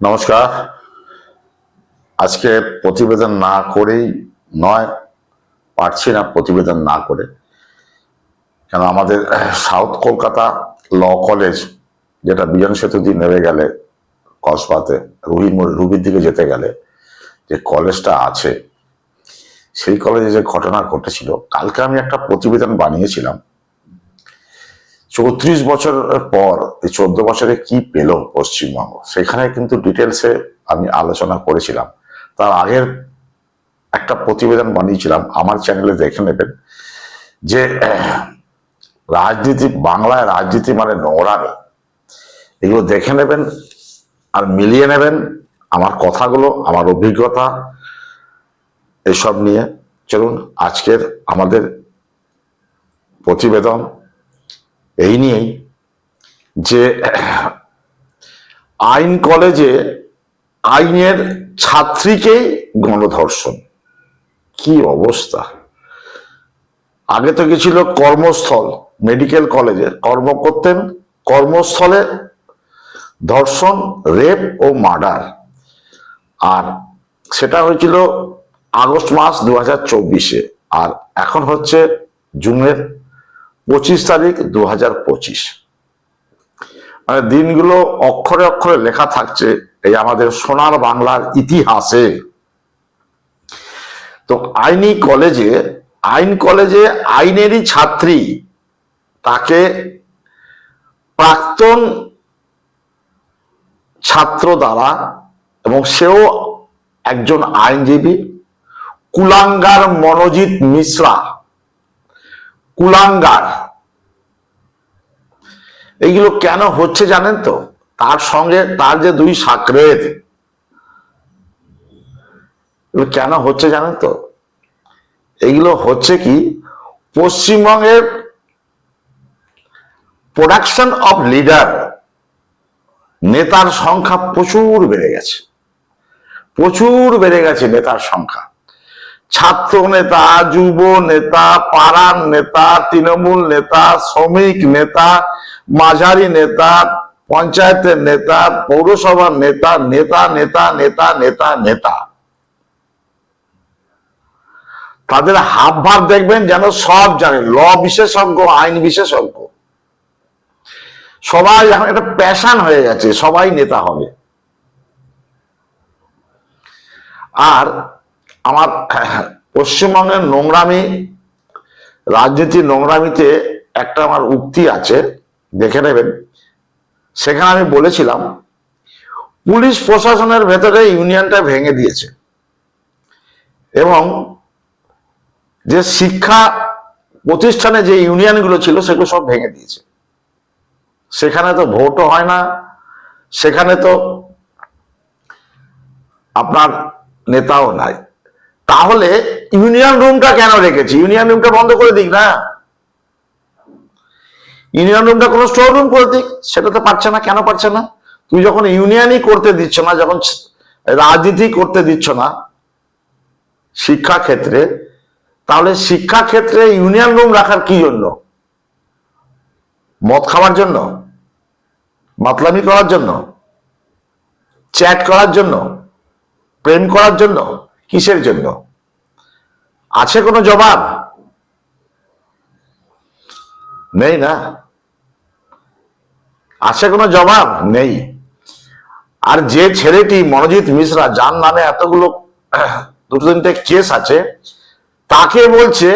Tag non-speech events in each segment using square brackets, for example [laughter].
নমস্কার। আজকে প্রতিবেদন না করেই নয়, পারছি না প্রতিবেদন না করে। কেন আমাদের সাউথ কলকাতা ল কলেজ, যেটা বিজন সেতু দিয়ে নেমে গেলে কসবাতে রুবি রুবির দিকে যেতে গেলে যে কলেজটা আছে, সেই কলেজে যে ঘটনা ঘটেছিল, কালকে আমি একটা প্রতিবেদন বানিয়েছিলাম। চৌত্রিশ বছর পর এই চোদ্দ বছরে কি পেল পশ্চিমবঙ্গ? সেখানে কিন্তু ডিটেলসে আমি আলোচনা করেছিলাম। তার আগের একটা প্রতিবেদন বানিয়েছিলাম, আমার চ্যানেলে দেখে নেবেন, যে রাজনীতি, বাংলায় রাজনীতি মানে নোংরামি। এগুলো দেখে নেবেন আর মিলিয়ে নেবেন আমার কথাগুলো, আমার অভিজ্ঞতা, এসব নিয়ে। চলুন, আজকের আমাদের প্রতিবেদন এই নিয়েই যে আইন কলেজে আইনের ছাত্রীকেই গণধর্ষণ। কি অবস্থা? আগে তো গেছিল কর্মস্থল, মেডিকেল কলেজে কর্ম করতেন, কর্মস্থলে ধর্ষণ, রেপ ও মার্ডার। আর সেটা হয়েছিল আগস্ট মাস দু হাজার চব্বিশে, আর এখন হচ্ছে জুনের পঁচিশ তারিখ দু হাজার পঁচিশ। মানে দিনগুলো অক্ষরে অক্ষরে লেখা থাকছে এই আমাদের সোনার বাংলার ইতিহাসে। তো আইনি কলেজে, আইন কলেজে আইনেরই ছাত্রী তাকে প্রাক্তন ছাত্র দ্বারা এবং সেও একজন আইনজীবী, কুলাঙ্গার মনোজিৎ মিশ্রা কুলাঙ্গার। এইগুলো কেন হচ্ছে জানেন তো? তার সঙ্গে তার যে দুই সাকরেত কেন হচ্ছে জানেন তো? এইগুলো হচ্ছে কি? পশ্চিমবঙ্গের প্রোডাকশন অফ লিডার নেতার সংখ্যা প্রচুর বেড়ে গেছে। প্রচুর বেড়ে গেছে নেতার সংখ্যা। ছাত্র নেতা, যুব নেতা, পাড়ার নেতা, তৃণমূল নেতা, শ্রমিক নেতা, মাঝারি নেতা, পঞ্চায়েতের নেতা, পৌরসভার নেতা নেতা নেতা নেতা নেতা নেতা। তাদের হাব ভাব দেখবেন যেন সব জানে। ল বিশেষজ্ঞ, আইন বিশেষজ্ঞ। সবাই এখন একটা প্যাশন হয়ে গেছে, সবাই নেতা হবে। আর আমার পশ্চিমবঙ্গের নোংরামি, রাজনীতির নোংরামিতে একটা আমার উক্তি আছে, দেখে নেবেন। সেখানে আমি বলেছিলাম, পুলিশ প্রশাসনের ভেতরে ইউনিয়নটা ভেঙে দিয়েছে এবং যে শিক্ষা প্রতিষ্ঠানে যে ইউনিয়নগুলো ছিল সেগুলো সব ভেঙে দিয়েছে। সেখানে তো ভোটও হয় না, সেখানে তো আপনার নেতাও নাই। তাহলে ইউনিয়ন রুমটা কেন রেখেছি? ইউনিয়ন রুমটা বন্ধ করে দিক না? ইউনিয়ন রুমটা কোনো স্টোর রুম করে দিক সেটা তো পারছে না, কেন পারছে না? তুই যখন ইউনিয়নই করতে দিচ্ছ না, যখন রাজনীতি করতে দিচ্ছ না শিক্ষা ক্ষেত্রে তাহলে শিক্ষা ক্ষেত্রে ইউনিয়ন রুম রাখার কি জন্য? মদ খাওয়ার জন্য? মাতলামি করার জন্য? চ্যাট করার জন্য? প্রেম করার জন্য? কিসের জন্য? আছে কোনো জবাব? নেই না। আছে কোনো জবাব? নেই। আর যে ছেলেটি মনোজিৎ মিশ্রা, যার নামে এতগুলো [clears throat] দুটো তিনটে কেস আছে, তাকে বলছে,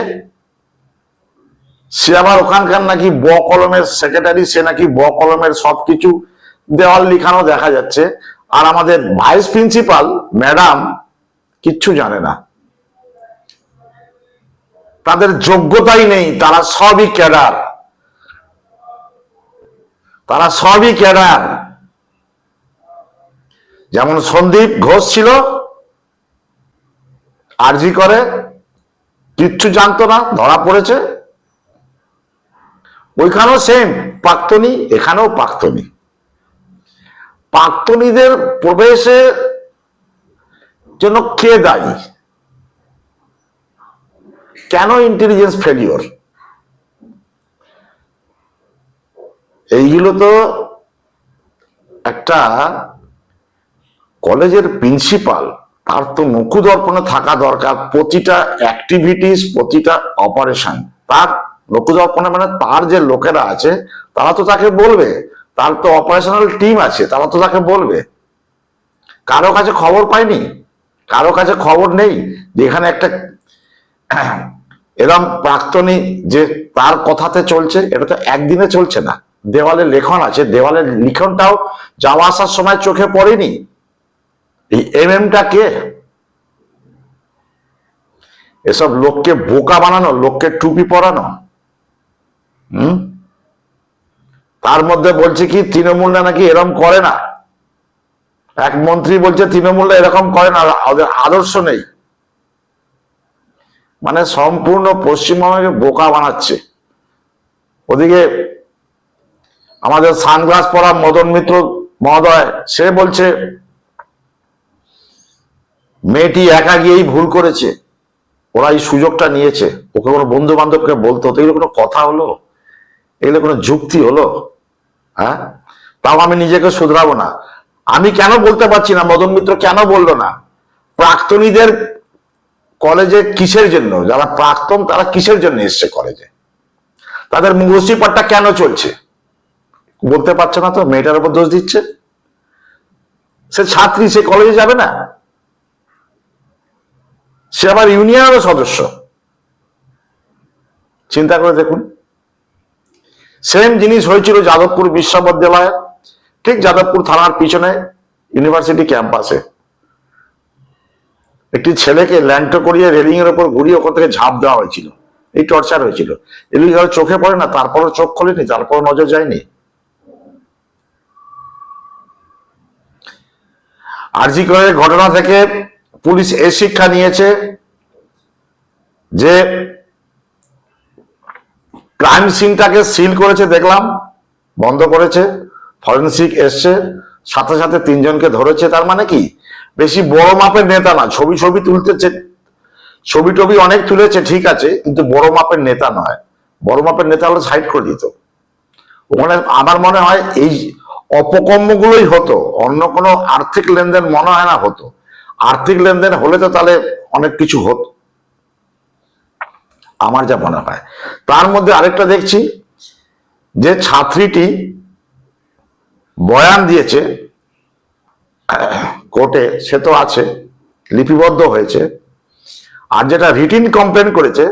সে আবার ওখানকার নাকি ব কলমের সেক্রেটারি সে নাকি ব কলমের সবকিছু দেওয়াল লিখানো দেখা যাচ্ছে। আর আমাদের ভাইস প্রিন্সিপাল ম্যাডাম কিচ্ছু জানে না। তাদের যোগ্যতাই নেই, তারা সবই ক্যাডার। তারা সবই ক্যাডার। যেমন সন্দীপ ঘোষ ছিল, আরজি করে, কিচ্ছু জানতো না, ধরা পড়েছে। ওইখানেও সেম পাক্তনি, এখানেও পাক্তনি। প্রাক্তনীদের প্রবেশে জন্য কে দায়ী? কেন ইন্টেলিজেন্স ফেলিওর এইগুলো তো একটা কলেজের প্রিন্সিপাল তার তো নকুদর্পণে থাকা দরকার। প্রতিটা অ্যাক্টিভিটিস প্রতিটা অপারেশন তার নকুদর্পণে মানে তার যে লোকেরা আছে, তারা তো তাকে বলবে। তার তো অপারেশনাল টিম আছে, তারা তো তাকে বলবে। কারও কাছে খবর পাইনি কারও কাছে খবর নেই যে এখানে একটা এরম প্রাক্তনী যে তার কথাতে চলছে, এটা তো একদিনে চলছে না। দেওয়ালে লেখন আছে, দেওয়ালের লিখনটাও যাওয়া আসার সময় চোখে পড়েনি। এই এম এমটা কে? এসব লোককে বোকা বানানো, লোককে টুপি পরানো, হুম? তার মধ্যে বলছে কি তৃণমূলরা নাকি এরম করে না? এক মন্ত্রী বলছে, তৃণমূলরা এরকম করে না, ওদের আদর্শ নেই। মানে সম্পূর্ণ পশ্চিমবঙ্গকে বোকা বানাচ্ছে। ওদিকে আমাদের সানগ্লাস পরা মদন মিত্র মহোদয়, সে বলছে, মেয়েটি একা গিয়েই ভুল করেছে ওরা এই সুযোগটা নিয়েছে। ওকে কোনো বন্ধু বান্ধবকে বলতো তো এগুলো কোনো কথা হলো? এগুলো কোনো যুক্তি হলো? হ্যাঁ? তাও আমি নিজেকে শুধরাবো না। আমি কেন বলতে পারছি না? মদন মিত্র কেন বলল না? প্রাক্তনীদের কলেজে কিসের জন্য? যারা প্রাক্তন, তারা কিসের জন্য এসছে কলেজে? তাদের মুখোশিপাটটা কেন চলছে? বলতে পারছে না তো? মেয়েটার উপর দোষ দিচ্ছে? সে ছাত্রী, সে কলেজে যাবে না? সে আবার ইউনিয়নেরও সদস্য। চিন্তা করে দেখুন। সেম জিনিস হয়েছিল যাদবপুর বিশ্ববিদ্যালয়ে। ঠিক যাদবপুর থানার পিছনে ইউনিভার্সিটি ক্যাম্পাসে একটি ছেলেকে ল্যান্টো করিয়ে রেলিং এর উপর ঘুরিয়ে ওখান থেকে ঝাঁপ দেওয়া হয়েছিল। এই টর্চার হয়েছিল। এগুলি চোখে পড়ে না, তারপরও চোখ খোলেনি তারপরও নজর যায়নি। আরজি করে ঘটনা থেকে পুলিশ এ শিক্ষা নিয়েছে যে ক্রাইম সিনটাকে সিল করেছে, দেখলাম, বন্ধ করেছে। ফরেন্সিক এসছে, সাথে সাথে তিনজনকে ধরেছে, তার মানে কি? বেশি বড় মাপের নেতা না, ছবি ছবি তুলতেছে। ছবি টবি অনেক তুলেছে, ঠিক আছে, কিন্তু বড় মাপের নেতা নয়। বড় মাপের নেতা হলে সাইড করে দিত। ওখানে আমার মনে হয় এই অপকর্মগুলোই হতো, অন্য কোনো আর্থিক লেনদেন মনে হয় না হতো। আর্থিক লেনদেন হলে তো তাহলে অনেক কিছু হতো। আমার যা মনে হয়। তার মধ্যে আরেকটা দেখছি, যে ছাত্রীটি বয়ান দিয়েছে, কোর্টে, সে তো আছে, লিপিবদ্ধ হয়েছে। আর যেটা রিটিন কমপ্লেন করেছে,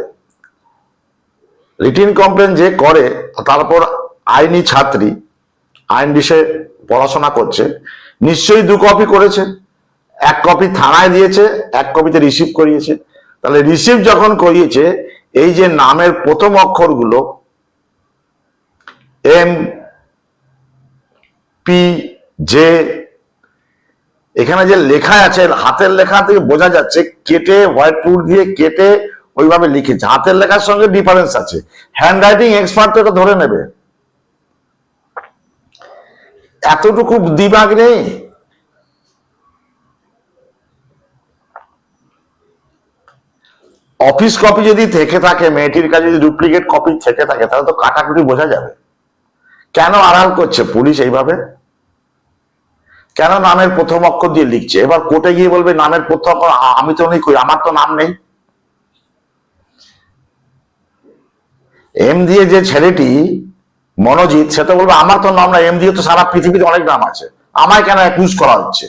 রিটিন কমপ্লেন যে করে, তারপর আইনি ছাত্রী আইন বিষয়ে পড়াশোনা করছে, নিশ্চয়ই দু কপি করেছে, এক কপি থানায় দিয়েছে, এক কপিতে রিসিভ করিয়েছে। তাহলে রিসিভ যখন করিয়েছে, এই যে নামের প্রথম অক্ষরগুলো এম পি জে এখানে যে লেখা আছে, হাতের লেখা থেকে বোঝা যাচ্ছে কেটে হোয়াইট বোর্ড দিয়ে কেটে ওইভাবে লিখেছে হাতের লেখার সঙ্গে ডিফারেন্স আছে। হ্যান্ড রাইটিং এক্সপার্ট তো ধরে নেবে। এতটুকু দিমাগ নেই। অফিস কপি যদি থেকে থাকে, মেয়েটির কাছে যদি ডুপ্লিকেট কপি থেকে থাকে, তাহলে তো কাটাকুটি বোঝা যাবে। কেন আড়াল করছে পুলিশ এইভাবে? কেন নামের প্রথম অক্ষর দিয়ে লিখছে? এবার কোর্টে গিয়ে বলবে, নামের প্রথম অক্ষর আমি তো নেই কই, আমার তো নাম নেই। এম দিয়ে যে ছেলেটি, মনোজিৎ, সে তো বলবে, আমার তো নাম না এম দিয়ে তো সারা পৃথিবীতে অনেক নাম আছে। আমায় কেন অ্যাকুজ করা হচ্ছে?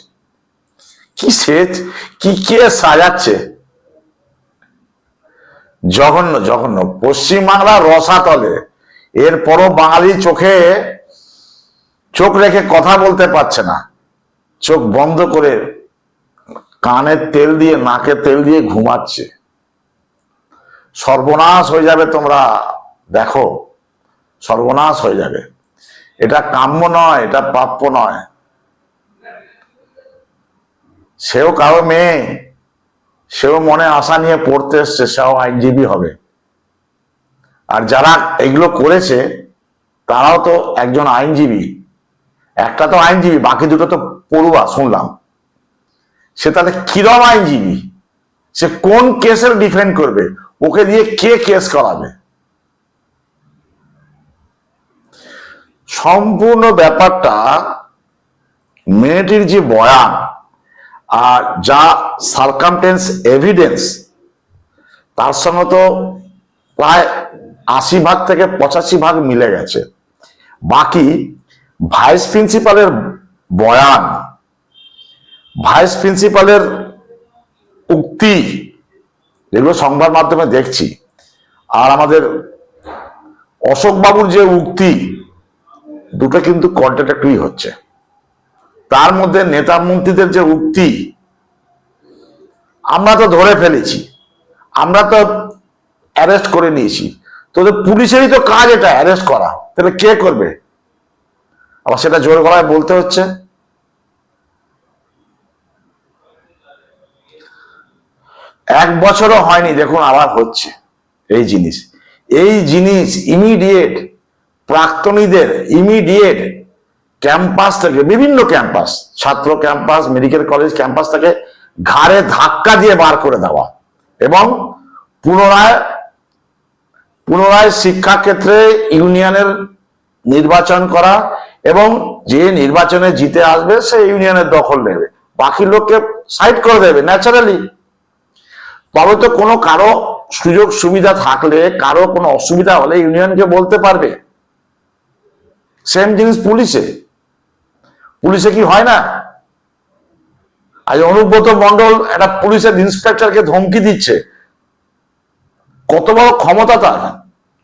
কি সে, কি, কে সাজাচ্ছে? জঘন্য জঘন্য। পশ্চিমবাংলা রসাতলে, এরপরও বাঙালি চোখে চোখ রেখে কথা বলতে পারছে না। চোখ বন্ধ করে কানের তেল দিয়ে, নাকে তেল দিয়ে ঘুমাচ্ছে। সর্বনাশ হয়ে যাবে তোমরা, দেখো, সর্বনাশ হয়ে যাবে। এটা কাম্য নয়, এটা প্রাপ্য নয়। সেও কারও মেয়ে, সেও মনে আশা নিয়ে পড়তে এসছে, সেও আইনজীবী হবে। আর যারা এগুলো করেছে, তারাও তো একজন আইনজীবী। একটা তো আইনজীবী, বাকি দুটো তো পড়ুয়া, শুনলাম। সে তাহলে কিরম আইনজীবী? সে কোন কেসের ডিফেন্ড করবে? ওকে দিয়ে কে কেস করাবে? সম্পূর্ণ ব্যাপারটা মেয়েটির যে বয়ান আর যা সার্কামটেন্স এভিডেন্স তার সঙ্গে তো প্রায় আশি ভাগ থেকে পঁচাশি ভাগ মিলে গেছে। বাকি ভাইস প্রিন্সিপালের বয়ান। ভাইস প্রিন্সিপালের উক্তি, যেগুলো সংবাদ মাধ্যমে দেখছি, আর আমাদের অশোক বাবুর যে উক্তি, দুটো কিন্তু কন্ট্রাডিক্টরি হচ্ছে। তার মধ্যে নেতা মন্ত্রীদের যে উক্তি, আমরা তো ধরে ফেলেছি, আমরা তো অ্যারেস্ট করে নিয়েছি। তোদের পুলিশেরই তো কাজ এটা অ্যারেস্ট করা। তাহলে কে করবে? আবার সেটা জোর গলায় বলতে হচ্ছে। এক বছরও হয়নি, দেখুন আবার হচ্ছে এই জিনিস। এই জিনিস ইমিডিয়েট প্রাক্তনীদের ইমিডিয়েট ক্যাম্পাস থেকে, বিভিন্ন ক্যাম্পাস ছাত্র ক্যাম্পাস মেডিকেল কলেজ ক্যাম্পাস থেকে ঘাড়ে ধাক্কা দিয়ে বার করে দেওয়া এবং পুনরায় পুনরায় শিক্ষাক্ষেত্রে ইউনিয়নের নির্বাচন করা এবং যে নির্বাচনে জিতে আসবে, সে ইউনিয়নের দখল নেবে। বাকি লোককে সাইড করে দেবে ন্যাচারালি তবে তো কোনো কারও সুযোগ সুবিধা থাকলে, কারও কোনো অসুবিধা হলে ইউনিয়নকে বলতে পারবে। সেম জিনিস পুলিশে। পুলিশে কি হয় না? আজ অনুব্রত মন্ডল একটা পুলিশের ইন্সপেক্টরকে ধমকি দিচ্ছে। কত বড় ক্ষমতা তার?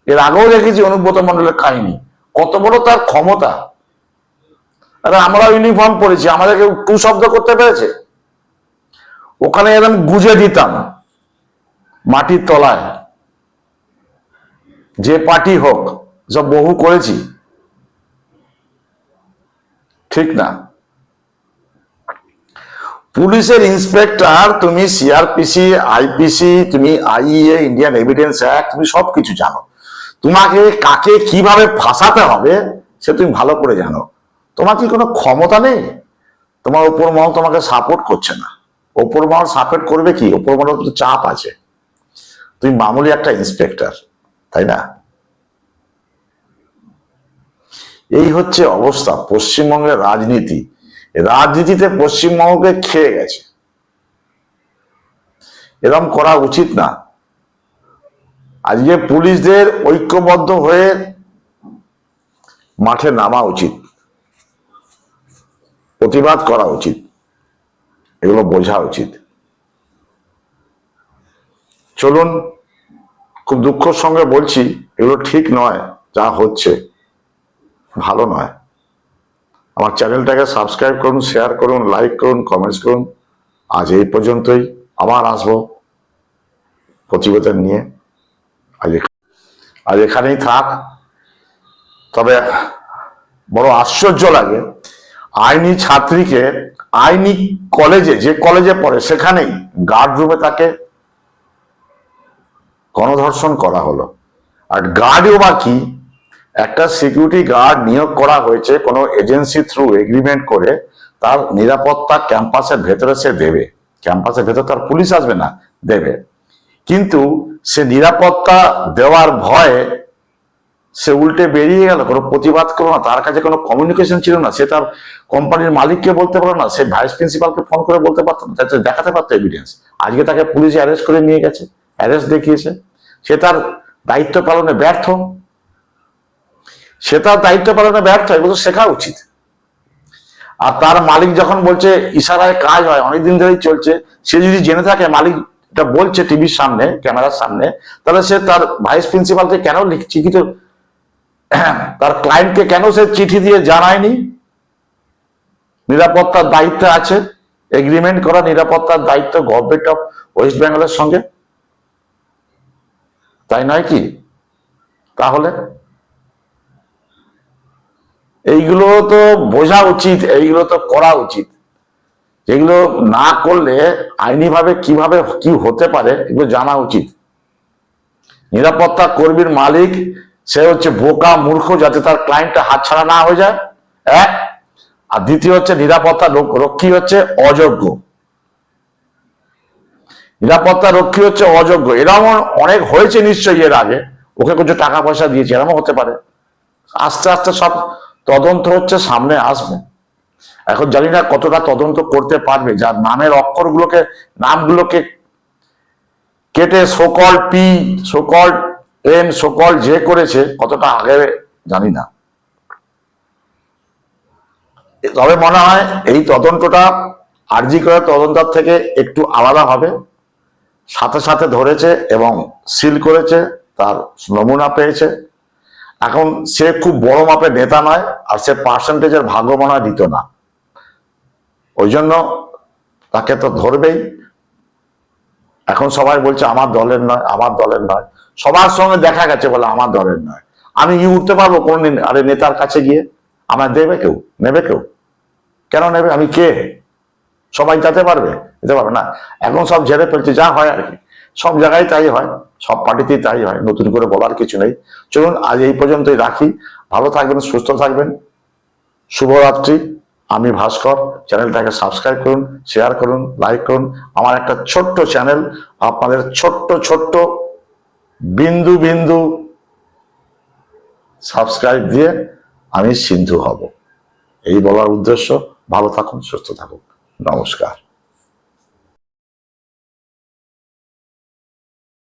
এর আগেও দেখেছি অনুব্রত মন্ডলের কাহিনী। কত বড় তার ক্ষমতা? আরে আমরা ইউনিফর্ম পরেছি, আমাদেরকে টু শব্দ করতে পেরেছে? ওখানে একদম গুজে দিতাম, মাটির তলায়। যে পার্টি হোক, সব বহু করেছি। ঠিক না? পুলিশের ইন্সপেক্টর তুমি সিআরপিসি আইপিসি তুমি আইএ ইন্ডিয়ান এভিডেন্স অ্যাক্ট তুমি সবকিছু জানো। তোমাকে কাকে কীভাবে ফাঁসাতে হবে, সে তুমি ভালো করে জানো। তোমার কি কোনো ক্ষমতা নেই? তোমার ওপর মহল তোমাকে সাপোর্ট করছে না। ওপর মহল সাপোর্ট করবে কি? ওপর মহল তো চাপ আছে। তুমি মামুলি একটা ইন্সপেক্টর তাই না? এই হচ্ছে অবস্থা। পশ্চিমবঙ্গের রাজনীতি। রাজনীতিতে পশ্চিমবঙ্গকে খেয়ে গেছে। এরকম করা উচিত না। আজকে পুলিশদের ঐক্যবদ্ধ হয়ে মাঠে নামা উচিত। প্রতিবাদ করা উচিত। এগুলো বোঝা উচিত। চলুন, খুব দুঃখের সঙ্গে বলছি, এগুলো ঠিক নয়, যা হচ্ছে। ভালো নয়। আমার চ্যানেলটাকে সাবস্ক্রাইব করুন, শেয়ার করুন, লাইক করুন, কমেন্টস করুন। আজ এই পর্যন্তই। আবার আসব প্রতিবেদন নিয়ে। আজ আজ এখানেই থাক। তবে বড় আশ্চর্য লাগে আইনি ছাত্রীকে আইনি কলেজে, যে কলেজে পড়ে সেখানেই গার্ড রুমে তাকে গণধর্ষণ করা হলো। আর গার্ডও বা কি? একটা সিকিউরিটি গার্ড নিয়োগ করা হয়েছে কোনো এজেন্সি থ্রু এগ্রিমেন্ট করে, তার নিরাপত্তা ক্যাম্পাসের ভেতরে সে দেবে। ক্যাম্পাসের ভেতরে তার পুলিশ আসবে না, দেবে। কিন্তু সে নিরাপত্তা দেওয়ার ভয়ে সে উল্টে বেরিয়ে গেল, কোনো প্রতিবাদ করল না, তার কাছে কোনো কমিউনিকেশন ছিল না, সে তার কোম্পানির মালিককে বলতে পারল না, সে ভাইস প্রিন্সিপালকে ফোন করে বলতে পারতো না দেখাতে পারতো এভিডেন্স আজকে তাকে পুলিশ অ্যারেস্ট করে নিয়ে গেছে অ্যারেস্ট দেখিয়েছে। সে তার দায়িত্ব পালনে ব্যর্থ। সে তার দায়িত্ব পালনে ব্যর্থ এগুলো তো শেখা উচিত। আর তার মালিক যখন বলছে, ইশারায় কাজ হয়, অনেকদিন ধরেই চলছে, সে যদি জেনে থাকে মালিক এটা বলছে টিভির সামনে, ক্যামেরার সামনে, তাহলে সে তার ভাইস প্রিন্সিপালকে কেন লিখ- চিঠিত তার ক্লায়েন্টকে কেন সে চিঠি দিয়ে জানায়নি? নিরাপত্তার দায়িত্ব আছে। এগ্রিমেন্ট করা নিরাপত্তার দায়িত্ব গভর্নমেন্ট অফ ওয়েস্ট বেঙ্গলের সঙ্গে। তাই নয় কি? তাহলে? এইগুলো তো বোঝা উচিত, এইগুলো তো করা উচিত। যেগুলো না করলে আইনিভাবে কীভাবে কি হতে পারে, এগুলো জানা উচিত। নিরাপত্তা কর্মীর মালিক সে হচ্ছে বোকা, মূর্খ, যাতে তার ক্লায়েন্টটা হাতছাড়া না হয়ে যায়। এক, আর দ্বিতীয় হচ্ছে নিরাপত্তা রক- রক্ষী হচ্ছে অযোগ্য। নিরাপত্তা রক্ষী হচ্ছে অযোগ্য। এরকম অনেক হয়েছে নিশ্চয়ই এর আগে। ওকে কিছু টাকা পয়সা দিয়েছে এরকম হতে পারে। আস্তে আস্তে সব তদন্ত হচ্ছে সামনে আসবে। এখন জানি না কতটা তদন্ত করতে পারবে। যার নামের অক্ষরগুলোকে, নামগুলোকে কেটে সকল পি সকল এন সকল যে করেছে, কতটা আগে জানি না। তবে মনে হয় এই তদন্তটা আরজি করে তদন্তার থেকে একটু আলাদা হবে। সাথে সাথে ধরেছে এবং সিল করেছে, তার নমুনা পেয়েছে। এখন সে খুব বড় মাপের নেতা নয়, আর সে পার্সেন্টেজের ভাগ্য মনে দিত না। ওই জন্য তাকে তো ধরবেই। এখন সবাই বলছে, আমার দলের নয়, আমার দলের নয়। সবার সঙ্গে দেখা গেছে বলে আমার দলের নয়। আমি কি উঠতে পারব কোনদিন? আরে নেতার কাছে গিয়ে। আমার দেবে কেউ? নেবে কেউ? কেন নেবে? আমি কে? সবাই যেতে পারবে? যেতে পারবে না। এখন সব ঝেড়ে ফেলছে যা হয় আর কি। সব জায়গায় তাই হয়। সব পার্টিতেই তাই হয়। নতুন করে বলার কিছু নেই। চলুন, আজ এই পর্যন্তই রাখি। ভালো থাকবেন, সুস্থ থাকবেন। শুভরাত্রি। আমি ভাস্কর। চ্যানেলটাকে সাবস্ক্রাইব করুন, শেয়ার করুন, লাইক করুন। আমার একটা ছোট্ট চ্যানেল, আপনাদের ছোট্ট ছোট্ট বিন্দু বিন্দু সাবস্ক্রাইব দিয়ে আমি সিন্ধু হব। এই বলার উদ্দেশ্য, ভালো থাকুন, সুস্থ থাকুন। নমস্কার।